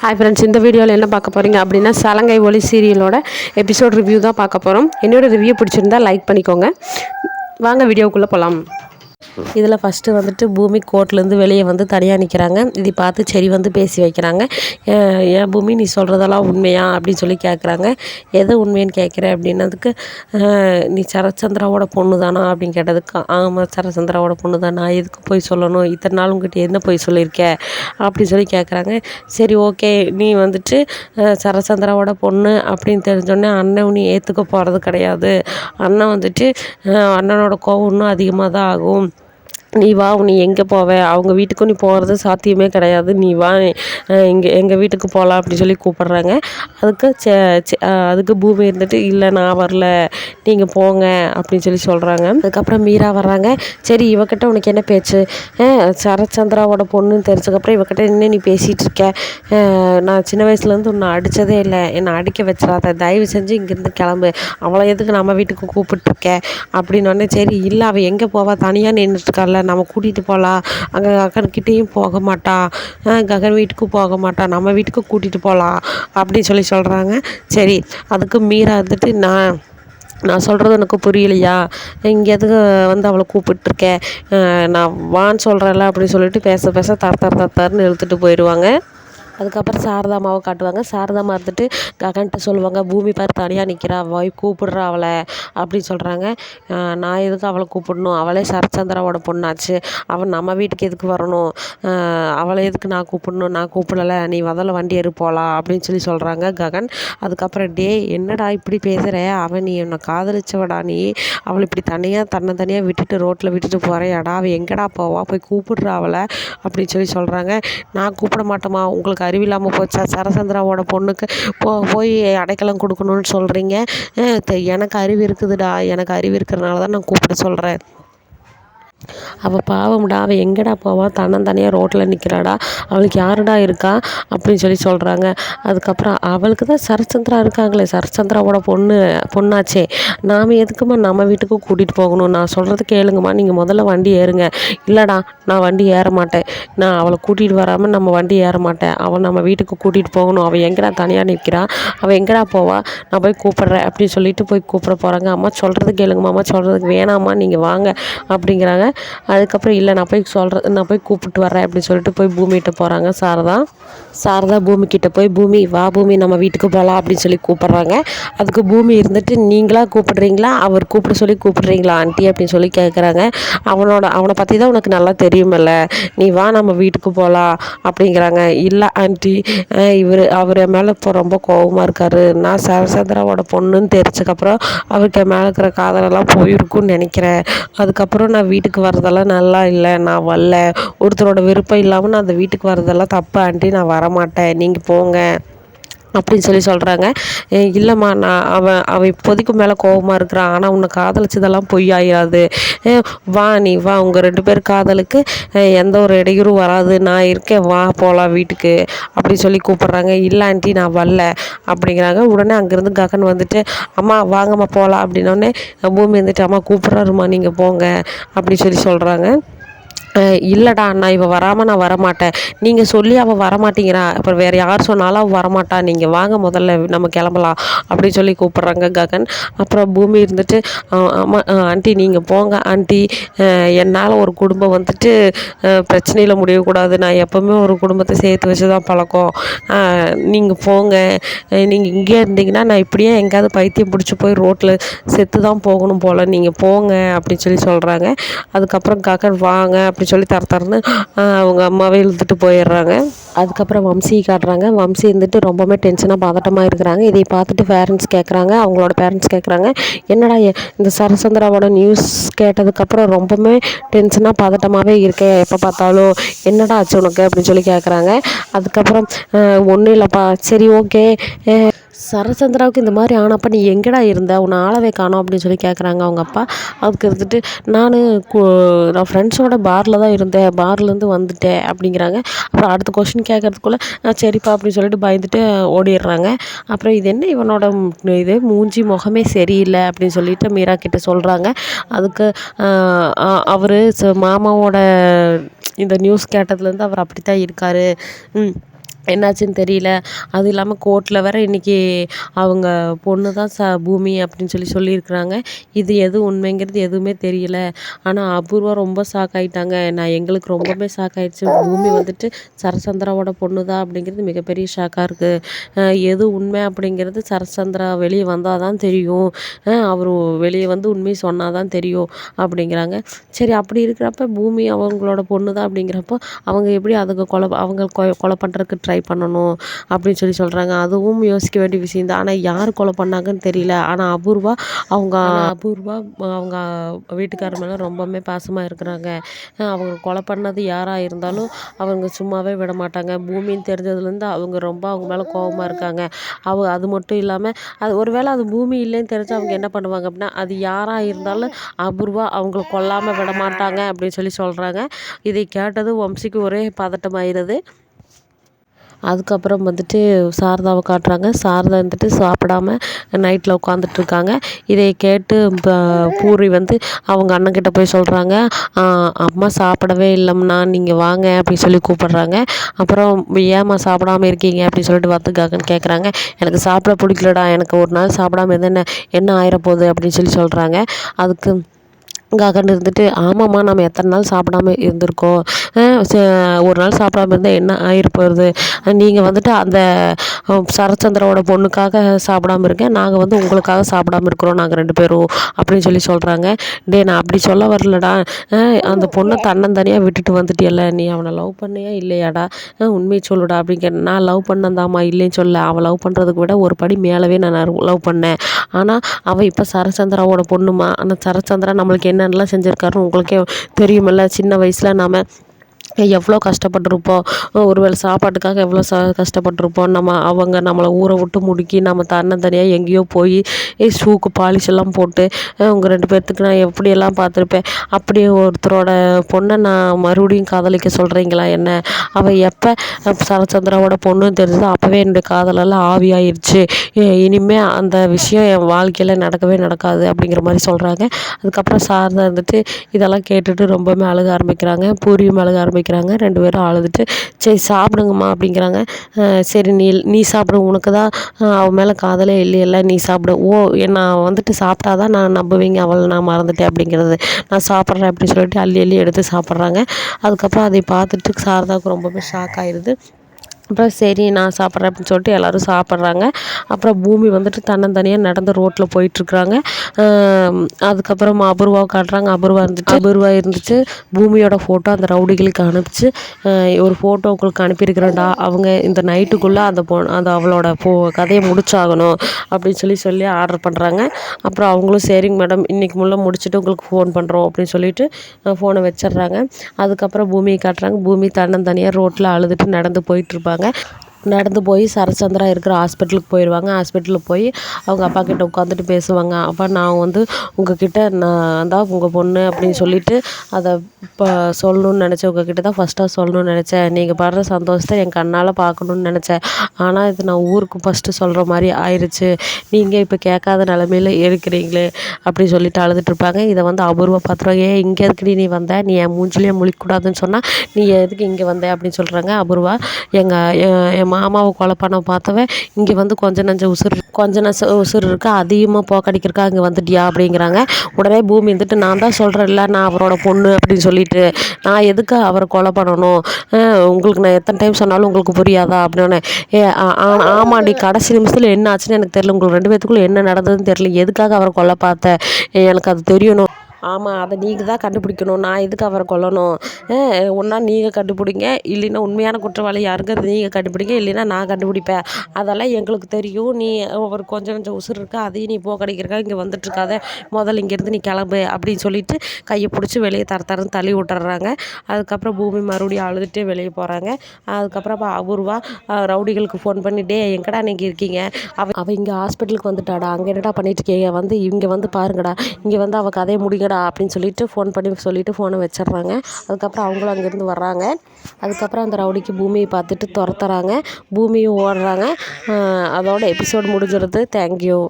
Hi friends இந்த வீடியோவில் என்ன பார்க்க போகிறீங்க அப்படின்னா சலங்கை ஒளி சீரியலோட எபிசோட் ரிவ்யூ தான் பார்க்க போகிறோம் என்னோடய ரிவ்யூ பிடிச்சிருந்தா லைக் பண்ணிக்கோங்க. வாங்க வீடியோக்குள்ளே போகலாம் இதில் ஃபஸ்ட்டு வந்துட்டு பூமி கோர்ட்லேருந்து வெளியே வந்து தனியாக நிற்கிறாங்க இதை பார்த்து சரி வந்து பேசி வைக்கிறாங்க. "ஏன், பூமி நீ சொல்கிறதெல்லாம் உண்மையா? அப்படின்னு சொல்லி கேட்குறாங்க எது உண்மைன்னு கேட்குற அப்படின்னதுக்கு நீ சரச்சந்திராவோட பொண்ணு தானா அப்படின்னு கேட்டதுக்கு ஆமாம் சரச்சந்திராவோட பொண்ணு தான் நான் எதுக்கு போய் சொல்லணும்? இத்தனை நாள் உங்ககிட்ட என்ன போய் சொல்லியிருக்க? அப்படின்னு சொல்லி கேட்குறாங்க சரி ஓகே. நீ வந்துட்டு சரச்சந்திராவோட பொண்ணு அப்படின்னு தெரிஞ்சோடனே அண்ணன் நீ ஏற்றுக்க போகிறது கிடையாது. அண்ணன் வந்துட்டு அண்ணனோட கோவம் இன்னும் அதிகமாக தான் ஆகும். நீ வா நீ எங்கே போவ? அவங்க வீட்டுக்கும் நீ போகிறது சாத்தியமே கிடையாது. நீ வா இங்கே எங்கள் வீட்டுக்கு போகலாம் அப்படின்னு சொல்லி கூப்பிட்றாங்க. அதுக்கு சே அதுக்கு பூமி இருந்துட்டு இல்லை நான் வரல. நீங்கள் போங்க அப்படின்னு சொல்லி சொல்கிறாங்க அதுக்கப்புறம் மீரா வர்றாங்க. சரி இவக்கிட்ட உனக்கு என்ன பேச்சு? சரச்சந்திராவோட பொண்ணுன்னு தெரிஞ்சதுக்கப்புறம் இவக்கிட்ட என்ன நீ பேசிகிட்டு இருக்க. நான் சின்ன வயசுலேருந்து உன்னை அடித்ததே இல்லை. என்னை அடிக்க வச்சிடாத. தயவு செஞ்சு இங்கேருந்து கிளம்பு. அவளை எதுக்கு நம்ம வீட்டுக்கு கூப்பிட்டுருக்க அப்படின்னோடனே சரி இல்லை அவள் எங்கே போவா? தனியாக நின்றுட்டுருக்கால நம்ம கூட்டிகிட்டு போகலாம் அங்கே ககன்கிட்டேயும் போக மாட்டா. ககன் வீட்டுக்கு போக மாட்டா. நம்ம வீட்டுக்கு கூட்டிகிட்டு போகலாம் அப்படின்னு சொல்லி சொல்கிறாங்க சரி அதுக்கு மீறா இருந்துட்டு நான் நான் சொல்கிறது எனக்கு புரியலையா? இங்கே எதுக்கு வந்து அவளை கூப்பிட்டுருக்கேன் நான் வான்னு சொல்கிறேன்ல அப்படின்னு சொல்லிட்டு பேச பேச தர தர தர தரன்னு இழுத்துட்டு போயிடுவாங்க. அதுக்கப்புறம் சாரதாமாவை காட்டுவாங்க. சாரதாமா இருந்துட்டு ககன்கிட்ட சொல்லுவாங்க பூமி பார் தனியாக நிற்கிறா போய் கூப்பிடுறா அவளை அப்படின்னு சொல்கிறாங்க நான் எதுக்கு அவளை கூப்பிடணும்? அவளே சரச்சந்திராவோட பொண்ணாச்சு. அவன் நம்ம வீட்டுக்கு எதுக்கு வரணும்? அவளை எதுக்கு நான் கூப்பிடணும்? நான் கூப்பிடலை நீ முதல்ல வண்டி ஏறி போகலாம் அப்படின்னு சொல்லி சொல்கிறாங்க ககன். அதுக்கப்புறம் டே என்னடா இப்படி பேசுகிற அவன் நீ என்னை காதலிச்சவடா நீ. அவளை இப்படி தனியாக தன்னை தனியாக விட்டுட்டு ரோட்டில் விட்டுட்டு போகிறேன்டா அவள் எங்கடா போவா? போய் கூப்பிடுறா அவளை அப்படின்னு சொல்லி சொல்கிறாங்க நான் கூப்பிட மாட்டோமா உங்களுக்கு அறிவில்லாமல் போச்சா? சரசந்திராவோட பொண்ணுக்கு போ போய் அடைக்கலம் கொடுக்கணும்னு சொல்கிறீங்க எனக்கு அறிவு இருக்குதுடா. எனக்கு அறிவு இருக்கிறனால தான் நான் கூப்பிட சொல்கிறேன் அவள் பாவம்டா அவள் எங்கடா போவான் தன்னந்தனியாக ரோட்டில் நிற்கிறாடா அவளுக்கு யாருடா இருக்கா? அப்படின்னு சொல்லி சொல்கிறாங்க அதுக்கப்புறம் அவளுக்கு தான் சரச்சந்திரா இருக்காங்களே. சரச்சந்திராவோட பொண்ணு பொண்ணாச்சே. நாம் எதுக்குமா நம்ம வீட்டுக்கு கூட்டிகிட்டு போகணும்? நான் சொல்கிறது கேளுங்கம்மா. நீங்கள் முதல்ல வண்டி ஏறுங்க. இல்லைடா நான் வண்டி ஏற மாட்டேன். நான் அவளை கூட்டிகிட்டு வராமல் நம்ம வண்டி ஏற மாட்டேன். அவள் நம்ம வீட்டுக்கு கூட்டிகிட்டு போகணும். அவள் எங்கடா தனியாக நிற்கிறா அவள் எங்கடா போவா? நான் போய் கூப்பிட்றேன் அப்படின்னு சொல்லிட்டு போய் கூப்பிட போகிறாங்க அம்மா சொல்கிறது கேளுங்கம்மா. அம்மா சொல்கிறதுக்கு வேணாம்மா. நீங்கள் வாங்க அப்படிங்கிறாங்க. அதுக்கப்புறம் இல்லை நான் போய் சொல்கிறேன் நான் போய் கூப்பிட்டு வரேன் அப்படின்னு சொல்லிட்டு போய் பூமிகிட்ட போகிறாங்க சாரதா. சாரதா பூமிக்கிட்ட போய் பூமி வா பூமி நம்ம வீட்டுக்கு போகலாம் அப்படின்னு சொல்லி கூப்பிட்றாங்க. அதுக்கு பூமி இருந்துட்டு நீங்களாக கூப்பிடுறீங்களா? அவர் கூப்பிட சொல்லி கூப்பிடுறீங்களா ஆண்டி அப்படின்னு சொல்லி கேட்குறாங்க அவனோட அவனை பற்றி தான் உனக்கு நல்லா தெரியுமில்ல. நீ வா நம்ம வீட்டுக்கு போகலாம் அப்படிங்கிறாங்க. இல்லை ஆண்டி இவர் அவர் என் மேலே இப்போ ரொம்ப கோவமாக இருக்காரு. நான் சரசந்திராவோட பொண்ணுன்னு தெரிஞ்சதுக்கப்புறம் அவருக்கு என் மேலே இருக்கிற காதலெல்லாம் போயிருக்கும்னு நினைக்கிறேன். அதுக்கப்புறம் நான் வீட்டுக்கு வரதெல்லாம் நல்லா இல்லை. நான் வரல. ஒருத்தரோட விருப்பம் இல்லாமல் நான் அந்த வீட்டுக்கு வரதெல்லாம் தப்பு ஆண்டி. நான் வரமாட்டேன். நீங்கள் போங்க. அப்படின்னு சொல்லி சொல்கிறாங்க இல்லைம்மா நான் அவன் அவன் இப்போதைக்கு மேலே கோபமாக இருக்கிறான் ஆனால் உன்னை காதலிச்சதெல்லாம் பொய் ஆயிடாது வா நீ வா. உங்கள் ரெண்டு பேர் காதலுக்கு எந்த ஒரு இடையூறும் வராது. நான் இருக்கேன் வா போகலாம் வீட்டுக்கு அப்படி சொல்லி கூப்பிட்றாங்க. இல்லை ஆண்டி நான் வரல அப்படிங்கிறாங்க. உடனே அங்கேருந்து ககன் வந்துட்டு அம்மா வாங்கம்மா போகலாம் அப்படின்னோடனே பூமி வந்துட்டு அம்மா கூப்பிட்றாருமா நீங்கள் போங்க. அப்படி சொல்லி சொல்கிறாங்க இல்லைடா நான் இவள் வராமல் நான் வரமாட்டேன். நீங்கள் சொல்லி அவள் வரமாட்டேங்கிறா. அப்புறம் வேறு யார் சொன்னாலும் அவள் வரமாட்டா. நீங்கள் வாங்க முதல்ல நம்ம கிளம்பலாம் அப்படின்னு சொல்லி கூப்பிட்றாங்க ககன். அப்புறம் பூமி இருந்துட்டு ஆமாம் ஆண்டி நீங்கள் போங்க ஆண்டி. என்னால் ஒரு குடும்பம் வந்துட்டு பிரச்சனையில் முடியக்கூடாது. நான் எப்போவுமே ஒரு குடும்பத்தை சேர்த்து வச்சு தான் பழக்கம் நீங்கள் போங்க. நீங்கள் இங்கே இருந்தீங்கன்னா நான் இப்படியே எங்கேயாவது பைத்தியம் பிடிச்சி போய் ரோட்டில் செத்து தான் போகணும் போல். நீங்கள் போங்க அப்படின்னு சொல்லி சொல்கிறாங்க அதுக்கப்புறம் ககன் வாங்க அப்படி சொல்லி தர தரன்னு அவங்க அம்மாவே இழுத்துட்டு போயிடுறாங்க. அதுக்கப்புறம் வம்சி காட்டுறாங்க. வம்சி இருந்துட்டு ரொம்பவுமே டென்ஷனாக பதட்டமாக இருக்கிறாங்க. இதை பார்த்துட்டு பேரண்ட்ஸ் கேட்குறாங்க அவங்களோட பேரண்ட்ஸ் கேட்குறாங்க என்னடா இந்த சரசந்திராவோட நியூஸ் கேட்டதுக்கப்புறம் ரொம்பவுமே டென்ஷனாக பதட்டமாகவே இருக்கேன் எப்போ பார்த்தாலும் என்னடா ஆச்சு உனக்கு? அப்படின்னு சொல்லி கேட்குறாங்க அதுக்கப்புறம் ஒன்றும் இல்லைப்பா. சரி ஓகே சரச்சந்திராவுக்கு இந்த மாதிரி ஆனப்போ நீ எங்கடா இருந்த? உன்னை ஆளவே காணோம் அப்படின்னு சொல்லி கேட்குறாங்க அவங்க அப்பா. அதுக்கு இருந்துட்டு நான் நான் ஃப்ரெண்ட்ஸோட பாரில் தான் இருந்தேன். பார்லேருந்து வந்துட்டேன். அப்படிங்கிறாங்க. அப்புறம் அடுத்த கொஷின் கேட்கறதுக்குள்ளே சரிப்பா அப்படின்னு சொல்லிட்டு பயந்துட்டு ஓடிடுறாங்க. அப்புறம் இது என்ன இவனோட இது மூஞ்சி முகமே சரியில்லை அப்படின்னு சொல்லிட்டு மீரா கிட்ட சொல்கிறாங்க அதுக்கு அவர் மாமாவோட இந்த நியூஸ் கேட்டதுலேருந்து அவர் அப்படி தான் இருக்கார். ம். என்னாச்சுன்னு தெரியல. அதுவும் இல்லாமல் கோர்ட்டில் வேற இன்றைக்கி அவங்க பொண்ணு தான் ச பூமி அப்படின்னு சொல்லி சொல்லியிருக்கிறாங்க. இது எது உண்மைங்கிறது எதுவுமே தெரியல. ஆனால் அபூர்வா ரொம்ப ஷாக் ஆகிட்டாங்க நான் எங்களுக்கு ரொம்பவே ஷாக் ஆகிடுச்சு பூமி வந்துட்டு சரசந்திராவோட பொண்ணு தான் அப்படிங்கிறது மிகப்பெரிய ஷாக்காக இருக்குது எது உண்மை அப்படிங்கிறது சரசந்திரா வெளியே வந்தால் தான் தெரியும் அவர் வெளியே வந்து உண்மையை சொன்னால் தான் தெரியும் அப்படிங்கிறாங்க. சரி அப்படி இருக்கிறப்ப பூமி அவங்களோட பொண்ணு தான் அப்படிங்கிறப்போ அவங்க எப்படி அதுக்கு கொலை அவங்க கொ கொலை பண்ணுறதுக்கு ட்ரை பண்ணணும் அப்படின்னு சொல்லி சொல்கிறாங்க அதுவும் யோசிக்க வேண்டிய விஷயம் தான். ஆனால் யார் கொலை பண்ணாங்கன்னு தெரியல. ஆனால் அபூர்வா அவங்க அபூர்வா அவங்க வீட்டுக்காரர் மேலே ரொம்பவுமே பாசமாக இருக்கிறாங்க. அவங்க கொலை பண்ணது யாராக இருந்தாலும் அவங்க சும்மாவே விட மாட்டாங்க. பூமின்னு தெரிஞ்சதுலேருந்து அவங்க ரொம்ப அவங்க மேலே கோபமாக இருக்காங்க. அவ அது மட்டும் இல்லாமல் அது ஒரு வேளை அது பூமி இல்லைன்னு தெரிஞ்சு அவங்க என்ன பண்ணுவாங்க அப்படின்னா அது யாராக இருந்தாலும் அபூர்வா அவங்கள கொல்லாமல் விட மாட்டாங்க அப்படின்னு சொல்லி சொல்கிறாங்க இதை கேட்டதும் வம்சிக்கு ஒரே பதட்டமாயிருது அதுக்கப்புறம் வந்துட்டு சாரதாவை காட்டுறாங்க. சாரதா வந்துட்டு சாப்பிடாம நைட்டில் உட்காந்துட்ருக்காங்க இதை கேட்டு பூரி வந்து அவங்க அண்ணன்கிட்ட போய் சொல்கிறாங்க அம்மா சாப்பிடவே இல்லைம்னா நீங்கள் வாங்க அப்படின்னு சொல்லி கூப்பிட்றாங்க. அப்புறம் ஏம்மா சாப்பிடாம இருக்கீங்க? அப்படின்னு சொல்லிட்டு வந்து கேட்குறாங்க எனக்கு சாப்பிட பிடிக்கலடா எனக்கு ஒரு நாள் சாப்பிடாம இருந்தால் என்ன என்ன ஆயிரப்போகுது? அப்படின்னு சொல்லி சொல்கிறாங்க அதுக்கு ககன் இருந்துட்டு ஆமாம்மா நம்ம எத்தனை நாள் சாப்பிடாம இருந்திருக்கோம். ஒரு நாள் சாப்பிடாம இருந்தால் என்ன ஆகிட நீங்கள் வந்துட்டு அந்த சரச்சந்திராவோட பொண்ணுக்காக சாப்பிடாம இருங்க. நாங்கள் வந்து உங்களுக்காக சாப்பிடாம இருக்கிறோம் நாங்கள் ரெண்டு பேரும் அப்படின்னு சொல்லி சொல்கிறாங்க டே நான் அப்படி சொல்ல வரலடா. அந்த பொண்ணை தன்னந்தனியாக விட்டுட்டு வந்துட்டியல்ல. நீ அவனை லவ் பண்ணியா இல்லையாடா? உண்மையை சொல்லுடா அப்படிங்கிற நான் லவ் பண்ணந்தாம்மா இல்லைன்னு சொல்ல அவன் லவ் பண்ணுறதுக்கு விட ஒரு படி மேலவே நான் லவ் பண்ணேன். ஆனால் அவள் இப்போ சரச்சந்திராவோட பொண்ணுமா? ஆனால் சரச்சந்திரா நம்மளுக்கு என்னென்னலாம் செஞ்சுருக்காருன்னு உங்களுக்கே தெரியுமில்ல. சின்ன வயசில் நாம் எவ்வளோ கஷ்டப்பட்டிருப்போம்? ஒரு வேளை சாப்பாட்டுக்காக எவ்வளோ ச கஷ்டப்பட்டிருப்போம்? நம்ம அவங்க நம்மளை ஊரை விட்டு முடுக்கி நம்ம தன்னந்தனியாக எங்கேயோ போய் ஷூக்கு பாலிஷ் எல்லாம் போட்டு உங்கள் ரெண்டு பேர்த்துக்கு நான் எப்படியெல்லாம் பார்த்துருப்பேன்? அப்படி ஒருத்தரோட பொண்ணை நான் மறுபடியும் காதலிக்க சொல்கிறீங்களா என்ன? அவள் எப்போ சரச்சந்திராவோட பொண்ணுன்னு தெரிஞ்சதோ அப்போவே என்னுடைய காதலெல்லாம் ஆவியாயிருச்சு. இனிமேல் அந்த விஷயம் என் வாழ்க்கையில் நடக்கவே நடக்காது அப்படிங்கிற மாதிரி சொல்கிறாங்க அதுக்கப்புறம் சார் இருந்துட்டு இதெல்லாம் கேட்டுட்டு ரொம்பவுமே அழுக ஆரம்பிக்கிறாங்க. பூரியும் அழுக ஆரம்பி வைக்கிறாங்க. ரெண்டு பேரும் அழுதுட்டு சரி சாப்பிடுங்கம்மா அப்படிங்கிறாங்க. சரி நீ நீ சாப்பிடு. உனக்கு தான் அவன் மேலே காதலே இல்லையல்ல நீ சாப்பிடு. ஓ நான் வந்துட்டு சாப்பிட்டா தான் நான் நம்புவீங்க. அவளை நான் மறந்துட்டேன் அப்படிங்கிறது. நான் சாப்பிட்றேன் அப்படின்னு சொல்லிட்டு அள்ளி அள்ளி எடுத்து சாப்பிட்றாங்க. அதுக்கப்புறம் அதை பார்த்துட்டு சாரதாவுக்கு ரொம்பவே ஷாக் ஆயிடுது அப்புறம் சரி நான் சாப்பிட்றேன் அப்படின்னு சொல்லிட்டு எல்லோரும் சாப்பிட்றாங்க. அப்புறம் பூமி வந்துட்டு தன்னந்தனியாக நடந்து ரோட்டில் போயிட்டுருக்குறாங்க. அதுக்கப்புறம் அபூர்வாவை காட்டுறாங்க. அபூர்வா இருந்துச்சு. அபூர்வா இருந்துச்சு. பூமியோட ஃபோட்டோ அந்த ரவுடிகளுக்கு அனுப்பிச்சு ஒரு ஃபோட்டோ உங்களுக்கு அனுப்பியிருக்கிறேன்டா. அவங்க இந்த நைட்டுக்குள்ளே அந்த பொ அந்த அவளோட ஃபோ கதையை முடிச்சாகணும் அப்படின்னு சொல்லி சொல்லி ஆர்டர் பண்ணுறாங்க அப்புறம் அவங்களும் சரிங்க மேடம் இன்றைக்கி முள்ள முடிச்சுட்டு உங்களுக்கு ஃபோன் பண்ணுறோம் அப்படின்னு சொல்லிட்டு ஃபோனை வச்சிடுறாங்க. அதுக்கப்புறம் பூமியை காட்டுறாங்க. பூமி தன்னந்தனியாக ரோட்டில் அழுதுட்டு நடந்து போயிட்டுருப்பாங்க. சொல்லுவாங்க நடந்து போய் சரச்சந்திரா இருக்கிற ஹாஸ்பிட்டலுக்கு போயிடுவாங்க ஹாஸ்பிட்டலுக்கு போய் அவங்க அப்பா கிட்ட உட்காந்துட்டு பேசுவாங்க. அப்பா நான் வந்து உங்ககிட்ட நான் தான் உங்கள் பொண்ணு அப்படின்னு சொல்லிட்டு அதை இப்போ சொல்லணுன்னு நினச்சேன். உங்ககிட்ட தான் ஃபஸ்ட்டாக சொல்லணும்னு நினச்சேன். நீங்கள் படுற சந்தோஷத்தை என் கண்ணால் பார்க்கணுன்னு நினச்சேன். ஆனால் இது நான் ஊருக்கு ஃபஸ்ட்டு சொல்கிற மாதிரி ஆயிடுச்சு நீங்கள் இப்போ கேட்காத நிலமையில இருக்கிறீங்களே அப்படின்னு சொல்லிட்டு அழுதுட்ருப்பாங்க இதை வந்து அபூர்வம் பார்த்துருவாங்க ஏன் இங்கே எதுக்குடி நீ வந்த? நீ என் மூஞ்சிலேயே முழிக்கக்கூடாதுன்னு சொன்னால் நீ எதுக்கு இங்கே வந்த? அப்படின்னு சொல்கிறாங்க அபூர்வா. எங்கள் என் மாமாவை கொலை பண்ண பார்த்தவன் இங்கே வந்து கொஞ்ச நஞ்ச உசுர் கொஞ்ச நஞ்ச உசுர் இருக்குது அதிகமாக போக்கடிக்கிறக்கா இங்கே வந்துட்டியா அப்படிங்கிறாங்க. உடனே பூமி வந்துட்டு நான் தான் சொல்கிறேன்ல நான் அவரோட பொண்ணு அப்படின்னு சொல்லிட்டு நான் எதுக்கு அவரை கொலை பண்ணணும்? உங்களுக்கு நான் எத்தனை டைம் சொன்னாலும் உங்களுக்கு புரியாதா? அப்படின்னு ஏ ஆமாண்டி கடைசி நிமிஷத்தில் என்ன ஆச்சுன்னு எனக்கு தெரியல. உங்களுக்கு ரெண்டு பேத்துக்குள்ளே என்ன நடந்ததுன்னு தெரியல. எதுக்காக அவரை கொலை பார்த்தேன் எனக்கு அது தெரியணும். ஆமாம் அதை நீங்கள் தான் கண்டுபிடிக்கணும். நான் எதுக்கு அவரை கொல்லணும்? ஒன்றா நீங்கள் கண்டுபிடிங்க. இல்லைன்னா உண்மையான குற்றவாளி யாருங்கிறது நீங்கள் கண்டுபிடிங்க. இல்லைன்னா நான் கண்டுபிடிப்பேன். அதெல்லாம் எங்களுக்கு தெரியும். நீ ஒரு கொஞ்சம் கொஞ்சம் உசுர் இருக்கா? அதையும் நீ கிடைக்கிறக்கா இங்கே வந்துட்டுருக்காத. முதல்ல இங்கேருந்து நீ கிளம்பு அப்படின்னு சொல்லிட்டு கையை பிடிச்சி வெளியே தர தரன்னு தள்ளி விட்டுறாங்க. அதுக்கப்புறம் பூமி மறுபடியும் அழுதுகிட்டே வெளியே போகிறாங்க அதுக்கப்புறம் அபூர்வா ரவுடிகளுக்கு ஃபோன் பண்ணி டே எங்கடா நீங்கள் இருக்கீங்க? அவ அவள் இங்கே ஹாஸ்பிட்டலுக்கு வந்துட்டாடா. அங்கே என்னடா பண்ணிட்டு இருக்கீங்க? வந்து இங்கே வந்து பாருங்கடா. இங்கே வந்து அவள் கதையை முடிங்கடா. வாடா அப்படின்னு சொல்லிட்டு ஃபோன் பண்ணி சொல்லிவிட்டு ஃபோனை வச்சிடுறாங்க. அதுக்கப்புறம் அவங்களும் அங்கேருந்து வர்றாங்க. அதுக்கப்புறம் அந்த ரவுடிக்கு பூமியை பார்த்துட்டு துரத்துறாங்க. பூமியும் ஓடுறாங்க. அதோட எபிசோட் முடிஞ்சிடுது. தேங்க்யூ